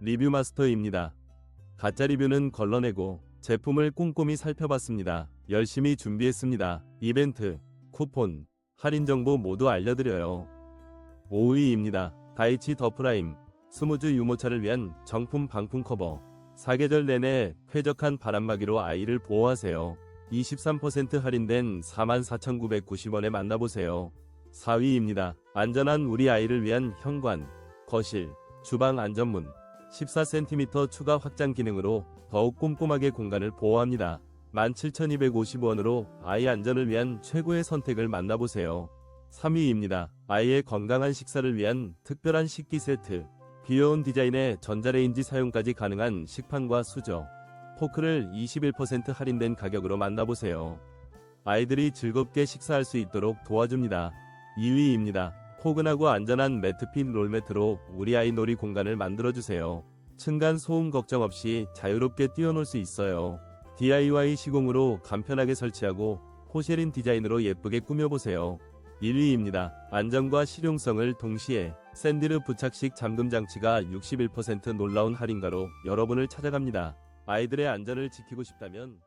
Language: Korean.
리뷰 마스터입니다. 가짜 리뷰는 걸러내고 제품을 꼼꼼히 살펴봤습니다. 열심히 준비했습니다. 이벤트, 쿠폰, 할인 정보 모두 알려드려요. 5위입니다. 다이치 더 프라임, 스무즈 유모차를 위한 정품 방풍 커버. 사계절 내내 쾌적한 바람막이로 아이를 보호하세요. 23% 할인된 44,990원에 만나보세요. 4위입니다. 안전한 우리 아이를 위한 현관, 거실, 주방 안전문 14cm 추가 확장 기능으로 더욱 꼼꼼하게 공간을 보호합니다. 17,250원으로 아이 안전을 위한 최고의 선택을 만나보세요. 3위입니다. 아이의 건강한 식사를 위한 특별한 식기 세트. 귀여운 디자인의 전자레인지 사용까지 가능한 식판과 수저, 포크를 21% 할인된 가격으로 만나보세요. 아이들이 즐겁게 식사할 수 있도록 도와줍니다. 2위입니다. 포근하고 안전한 매트핀 롤매트로 우리 아이 놀이 공간을 만들어주세요. 층간 소음 걱정 없이 자유롭게 뛰어놀 수 있어요. DIY 시공으로 간편하게 설치하고 포쉐린 디자인으로 예쁘게 꾸며보세요. 1위입니다. 안전과 실용성을 동시에 샌디르 부착식 잠금 장치가 61% 놀라운 할인가로 여러분을 찾아갑니다. 아이들의 안전을 지키고 싶다면